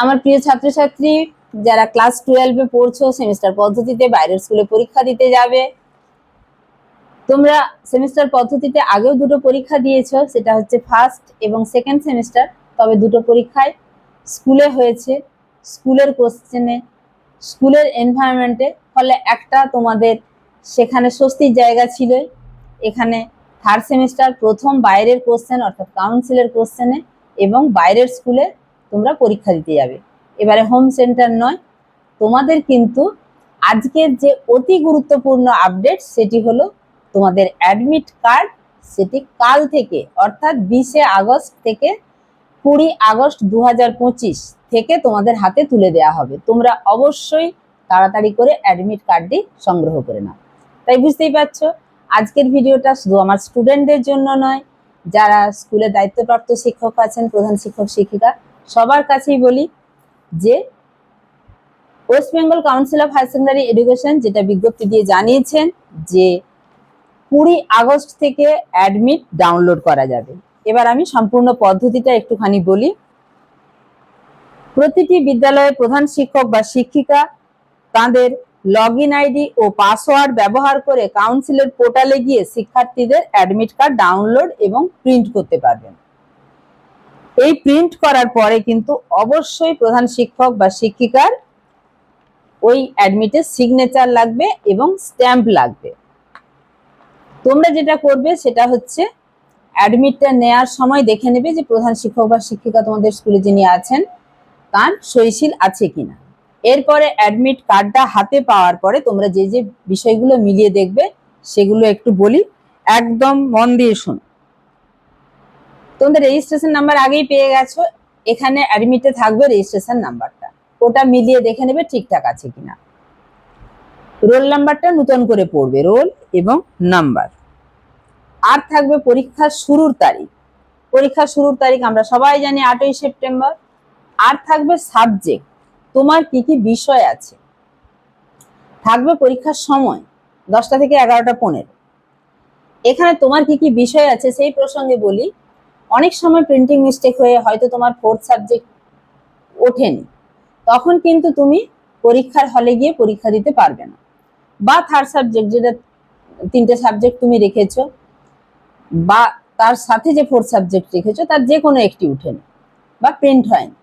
আমার প্রিয় ছাত্রছাত্রী, যারা ক্লাস টুয়েলভে পড়ছো সেমিস্টার পদ্ধতিতে, বাইরের স্কুলে পরীক্ষা দিতে যাবে। তোমরা সেমিস্টার পদ্ধতিতে আগেও দুটো পরীক্ষা দিয়েছ, সেটা হচ্ছে ফার্স্ট এবং সেকেন্ড সেমিস্টার তবে দুটো পরীক্ষায় স্কুলে হয়েছে। স্কুলের কোশ্চেনে স্কুলের এনভায়রনমেন্টে ফলে একটা তোমাদের সেখানে স্বস্তির জায়গা ছিল এখানে থার্ড সেমিস্টার প্রথম বাইরের কোশ্চেন অর্থাৎ কাউন্সিলের কোশ্চেনে এবং বাইরের স্কুলে তোমরা পরীক্ষা দিতে যাবে। এবারে হোম সেন্টার নয়, তোমাদের কিন্তু আজকের যে অতি গুরুত্বপূর্ণ আপডেট সেটি হলো তোমাদের অ্যাডমিট কার্ড সেটি কাল থেকে, অর্থাৎ বিশে আগস্ট থেকে কুড়ি আগস্ট দু হাজার পঁচিশ থেকে তোমাদের হাতে তুলে দেওয়া হবে। তোমরা অবশ্যই তাড়াতাড়ি করে অ্যাডমিট কার্ডটি সংগ্রহ করে নাও। তাই বুঝতেই পারছ, আজকের ভিডিওটা শুধু আমার স্টুডেন্টদের জন্য নয়, যারা স্কুলে দায়িত্বপ্রাপ্ত শিক্ষক আছেন, প্রধান শিক্ষক, শিক্ষিকা সবার কাছেই বলি যে West Bengal council of higher secondary education যেটা বিজ্ঞপ্তি দিয়ে জানিয়েছেন যে কুড়ি আগস্ট থেকে অ্যাডমিট ডাউনলোড করা যাবে। এবার আমি সম্পূর্ণ পদ্ধতিটা একটুখানি বলি। প্রতিটি বিদ্যালয়ের প্রধান শিক্ষক বা শিক্ষিকা তাদের লগ ইন আইডি ও পাসওয়ার্ড ব্যবহার করে কাউন্সিলের পোর্টালে গিয়ে শিক্ষার্থীদের অ্যাডমিট কার্ড ডাউনলোড এবং প্রিন্ট করতে পারবেন। এই প্রিন্ট করার পরে কিন্তু অবশ্যই প্রধান শিক্ষক বা শিক্ষিকার ওই অ্যাডমিটের সিগনেচার লাগবে এবং স্ট্যাম্প লাগবে। তোমরা যেটা করবে সেটা হচ্ছে অ্যাডমিটটা নেয়ার সময় দেখে নেবে যে প্রধান শিক্ষক বা শিক্ষিকা তোমাদের স্কুলে যিনি আছেন, তার সইশীল আছে কিনা। এরপরে অ্যাডমিট কার্ডটা হাতে পাওয়ার পরে তোমরা যে যে বিষয়গুলো মিলিয়ে দেখবে, সেগুলো একটু বলি। একদম মন দিয়ে শোনো। তোমাদের রেজিস্ট্রেশন নাম্বার আগেই পেয়ে গেছো, এখানে অ্যাডমিটে থাকবে রেজিস্ট্রেশন নাম্বারটা ওটা মিলিয়ে দেখে নেবে ঠিকঠাক আছে কিনা। রোল নাম্বারটা নতুন করে পড়বে, রোল এবং নাম্বার আর থাকবে পরীক্ষার শুরুর তারিখ। পরীক্ষার শুরুর তারিখ আমরা সবাই জানি আটই সেপ্টেম্বর। আর থাকবে সাবজেক্ট তোমার কি কি বিষয় আছে? থাকবে পরীক্ষার সময়, দশটা থেকে এগারোটা পনেরো। এখানে তোমার কি কি বিষয় আছে সেই প্রসঙ্গে বলি অনেক সময় প্রিন্টিং মিস্টেক হয়ে হয়তো তোমার ফোর্থ সাবজেক্ট ওঠেনি। তখন কিন্তু তুমি পরীক্ষার হলে গিয়ে পরীক্ষা দিতে পারবে না। বা থার্ড সাবজেক্ট যেটা, তিনটে সাবজেক্ট তুমি রেখেছো, বা তার সাথে যে ফোর্থ সাবজেক্ট রেখেছো, তার যে কোনো একটি উঠেনি বা প্রিন্ট হয়নি।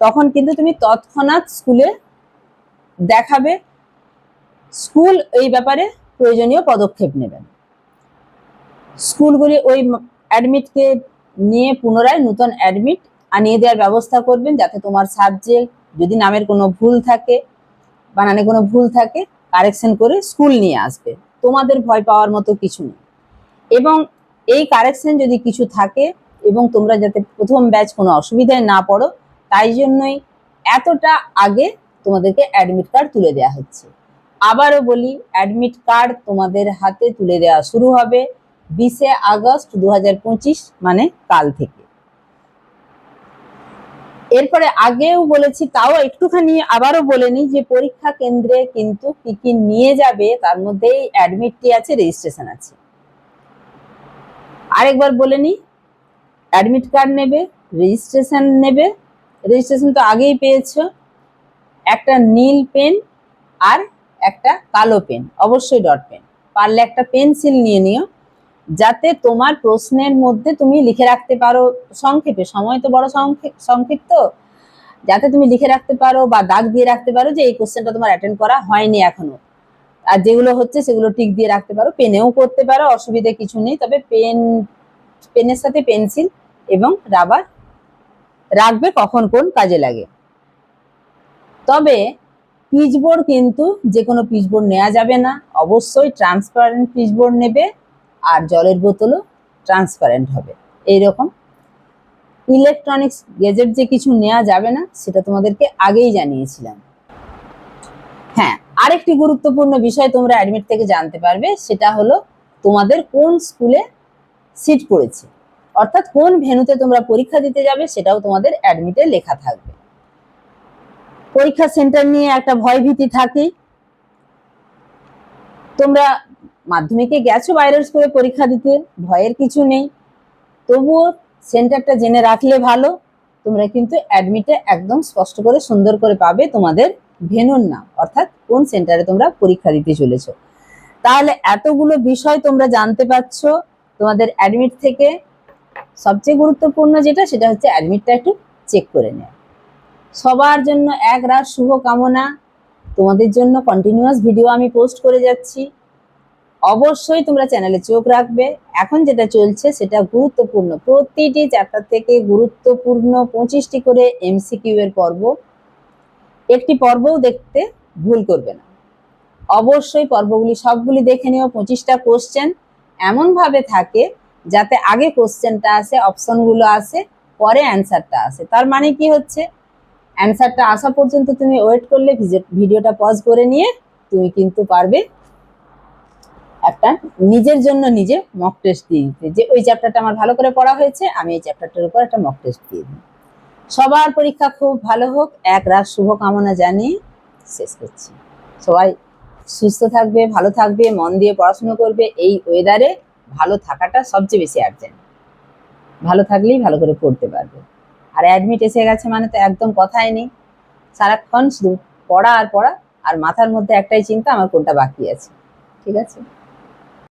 তখন কিন্তু তুমি তৎক্ষণাৎ স্কুলে দেখাবে স্কুল এই ব্যাপারে প্রয়োজনীয় পদক্ষেপ নেবেন স্কুলগুলি ওই অ্যাডমিটকে নিয়ে পুনরায় নতুন অ্যাডমিট আনিয়ে দেওয়ার ব্যবস্থা করবেন যাতে তোমার সাবজেক্ট যদি নামের কোনো ভুল থাকে বানানে কোনো ভুল থাকে কারেকশন করে স্কুল নিয়ে আসবে। তোমাদের ভয় পাওয়ার মতো কিছু নেই। এবং এই কারেকশন যদি কিছু থাকে এবং তোমরা যাতে প্রথম ব্যাচ কোনো অসুবিধায় না পড়ো, তাই জন্যই এতটা আগে তোমাদেরকে অ্যাডমিট কার্ড তুলে দেওয়া হচ্ছে। আবারও বলি অ্যাডমিট কার্ড তোমাদের হাতে তুলে দেওয়া শুরু হবে। বিশে আগস্ট দুহাজার পঁচিশ মানে কাল থেকে। এরপরে আগেও বলেছি, তাও একটুখানি আবারও বলে নিই যে পরীক্ষা কেন্দ্রে কিন্তু কি কি নিয়ে যাবে, তার মধ্যে অ্যাডমিটটি আছে রেজিস্ট্রেশন আছে। আরেকবার বলে নিই অ্যাডমিট কার্ড নেবে রেজিস্ট্রেশন নেবে। রেজিস্ট্রেশন তো আগেই পেয়েছ, একটা নীল পেন আর একটা কালো পেন, অবশ্যই ডট পেন পারলে একটা পেন্সিল নিয়ে নিও। যাতে তোমার প্রশ্নের মধ্যে তুমি লিখে রাখতে পারো সংক্ষেপে। সময় তো বড় সংক্ষে- সংক্ষিপ্ত। যাতে তুমি লিখে রাখতে পারো বা দাগ দিয়ে রাখতে পারো যে এই কোশ্চেনটা তোমার অ্যাটেন্ড করা হয়নি এখনও। আর যেগুলো হচ্ছে সেগুলো টিক দিয়ে রাখতে পারো। পেনেও করতে পারো, অসুবিধা কিছু নেই। তবে পেন পেনের সাথে পেন্সিল এবং রাবার রাখবে কখন কোন কাজে লাগে। তবে পিচবোর্ড কিন্তু যে কোনো পিচবোর্ড নেওয়া যাবে না। অবশ্যই ট্রান্সপারেন্ট পিচবোর্ড নেবে। আর জলের বোতলও ট্রান্সপারেন্ট হবে। এইরকম ইলেকট্রনিক্স গেজেট যে কিছু নেওয়া যাবে না, সেটা তোমাদেরকে আগেই জানিয়েছিলাম। হ্যাঁ আরেকটি গুরুত্বপূর্ণ বিষয় তোমরা অ্যাডমিট থেকে জানতে পারবে, সেটা হলো তোমাদের কোন স্কুলে সিট পড়েছে। অর্থাৎ কোন ভেন্যুতে তোমরা পরীক্ষা দিতে যাবে, সেটাও তোমাদের অ্যাডমিটে লেখা থাকবে। পরীক্ষা সেন্টার নিয়ে একটা ভয় ভীতি থাকেই। তোমরা মাধ্যমিকে গেছো বাইরের স্কুলে পরীক্ষা দিতে? ভয়ের কিছু নেই। তবুও সেন্টারটা জেনে রাখলে ভালো। তোমরা কিন্তু অ্যাডমিটে একদম স্পষ্ট করে সুন্দর করে পাবে তোমাদের ভেনুর নাম, অর্থাৎ কোন সেন্টারে তোমরা পরীক্ষা দিতে চলেছো। তাহলে এতগুলো বিষয় তোমরা জানতে পারছ। তোমাদের অ্যাডমিট থেকে সবচেয়ে গুরুত্বপূর্ণ যেটা, সেটা হচ্ছে অ্যাডমিটটা একটু চেক করে নেওয়া। সবার জন্য এক রাত শুভ কামনা তোমাদের জন্য কন্টিনিউয়াস ভিডিও আমি পোস্ট করে যাচ্ছি। অবশ্যই তোমরা চ্যানেলে চোখ রাখবে। এখন যেটা চলছে, সেটা গুরুত্বপূর্ণ। প্রতিটি চ্যাপ্টার থেকে গুরুত্বপূর্ণ পঁচিশটি করে এমসিকিউ এর পর্ব। একটি পর্বও দেখতে ভুল করবে না। অবশ্যই পর্বগুলি সবগুলি দেখে নিও, পঁচিশটা কোশ্চেন এমনভাবে থাকে যাতে আগে কোশ্চেনটা আসে অপশনগুলো আসে, পরে অ্যান্সারটা আসে। তার মানে কি হচ্ছে? অ্যান্সারটা আসা পর্যন্ত তুমি ওয়েট করলে ভিডিওটা পজ করে নিয়ে তুমি কিন্তু পারবে একটা নিজের জন্য নিজে মক টেস্ট দিয়ে দিতে। যে ওই চ্যাপ্টারটা আমার ভালো করে পড়া হয়েছে, আমি এই চ্যাপ্টারটার উপর একটা মক টেস্ট দিয়ে দিই। সবার পরীক্ষা খুব ভালো হোক, এক রাত শুভকামনা জানিয়ে শেষ করছি। সবাই সুস্থ থাকবে, ভালো থাকবে, মন দিয়ে পড়াশুনো করবে, এই ওয়েদারে ভালো থাকাটা সবচেয়ে বেশি আর্জেন্ট ভালো থাকলেই ভালো করে পড়তে পারবে। আর অ্যাডমিট এসে গেছে মানে তো একদম কথাই নেই। সারাক্ষণ শুধু পড়া আর পড়া, আর মাথার মধ্যে একটাই চিন্তা, আমার কোনটা বাকি আছে। ঠিক আছে?